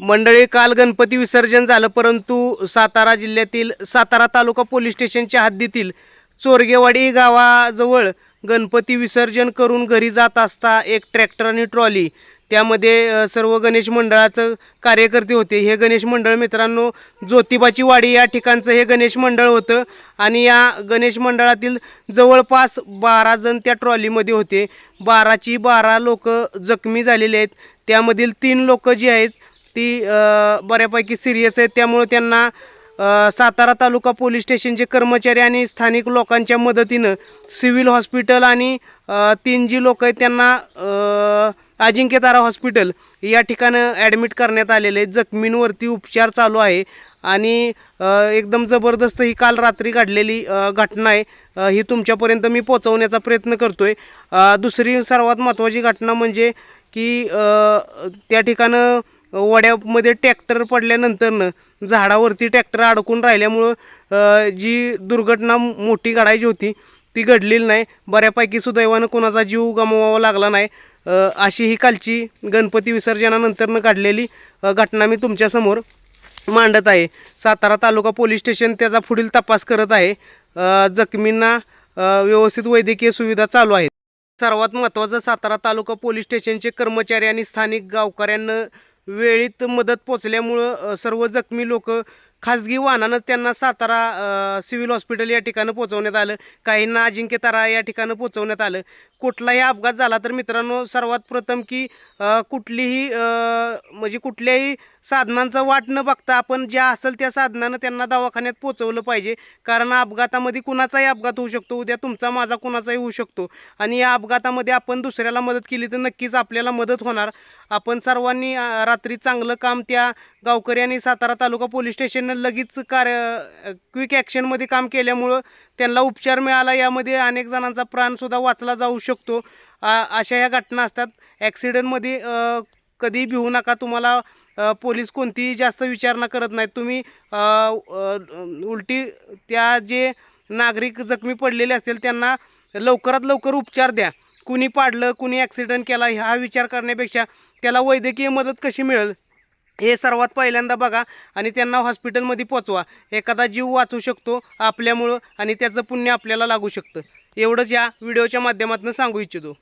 मंडळी काल गणपती विसर्जन झालं परंतु सातारा जिल्ह्यातील सातारा तालुका पोलीस स्टेशनच्या हद्दीतील चोरगेवाडी गावाजवळ गणपती विसर्जन करून घरी जात असता एक ट्रॅक्टर आणि ट्रॉली. त्यामध्ये सर्व गणेश मंडळाचं कार्यकर्ते होते. हे गणेश मंडळ मित्रांनो ज्योतिबाची वाडी या ठिकाणचं हे गणेश मंडळ होतं आणि या गणेश मंडळातील जवळपास बारा जण त्या ट्रॉलीमध्ये होते. बाराची बारा लोक जखमी झालेले आहेत. त्यामधील तीन लोक जी आहेत ती बऱ्यापैकी सिरियस आहेत. त्यामुळे त्यांना सातारा तालुका पोलीस स्टेशनचे कर्मचारी आणि स्थानिक लोकांच्या मदतीनं सिव्हिल हॉस्पिटल आणि तीन जी लोक आहेत त्यांना अजिंक्यतारा हॉस्पिटल या ठिकाणं ॲडमिट करण्यात आलेले आहेत. जखमींवरती उपचार चालू आहे. आणि एकदम जबरदस्त ही काल रात्री घडलेली घटना आहे. ही तुमच्यापर्यंत मी पोचवण्याचा प्रयत्न करतो आहे दुसरी सर्वात महत्त्वाची घटना म्हणजे की त्या ठिकाणं वड्यामध्ये ट्रॅक्टर पडल्यानंतरनं झाडावरती ट्रॅक्टर अडकून राहिल्यामुळं जी दुर्घटना मोठी घडायची होती ती घडलेली नाही. बऱ्यापैकी सुदैवानं कोणाचा जीव गमवावा लागला नाही. अशी ही कालची गणपती विसर्जनानंतरनं घडलेली घटना मी तुमच्यासमोर मांडत आहे. सातारा तालुका पोलीस स्टेशन त्याचा पुढील तपास करत आहे. जखमींना व्यवस्थित वैद्यकीय सुविधा चालू आहेत. सर्वात महत्त्वाचं सातारा तालुका पोलीस स्टेशनचे कर्मचारी आणि स्थानिक गावकऱ्यांना वेळीत मदत पोचल्यामुळं सर्व जखमी लोक खाजगी वाहनानंच त्यांना सातारा सिव्हिल हॉस्पिटल या ठिकाणी पोहोचवण्यात आलं. काहींना अजिंक्यतारा या ठिकाणी पोहोचवण्यात आलं. कुठलाही अपघात झाला तर मित्रांनो सर्वात प्रथम की कुठलीही म्हणजे कुठल्याही साधनांचा वाट न बघता आपण ज्या असेल त्या साधनानं त्यांना दवाखान्यात पोचवलं पाहिजे. कारण अपघातामध्ये कुणाचाही अपघात होऊ शकतो. उद्या तुमचा माझा कुणाचाही होऊ शकतो. आणि या अपघातामध्ये आपण दुसऱ्याला मदत केली तर नक्कीच आपल्याला मदत होणार. आपण सर्वांनी रात्री चांगलं काम त्या गावकरी आणि सातारा तालुका पोलीस स्टेशननं लगेच कार्य क्विक ॲक्शनमध्ये काम केल्यामुळं त्यांना उपचार मिळाला यामध्ये अनेक जणांचा प्राणसुद्धा वाचला जाऊ शकतो. अशा ह्या घटना असतात. ॲक्सिडेंटमध्ये कधीही कधी भिवू नका. तुम्हाला पोलीस कोणतीही जास्त विचारणा करत नाहीत. तुम्ही उलटी त्या जे नागरिक जखमी पडलेले असतील त्यांना लवकरात लवकर उपचार द्या. कुणी पाडलं कुणी ॲक्सिडेंट केला हा विचार करण्यापेक्षा त्याला वैद्यकीय मदत कशी मिळेल? हे सर्वात पहिल्यांदा बघा आणि त्यांना हॉस्पिटलमध्ये पोचवा. एखादा जीव वाचू शकतो आपल्यामुळं आणि त्याचं पुण्य आपल्याला लागू शकतं. एवढंच या व्हिडिओच्या माध्यमातून सांगू इच्छितो.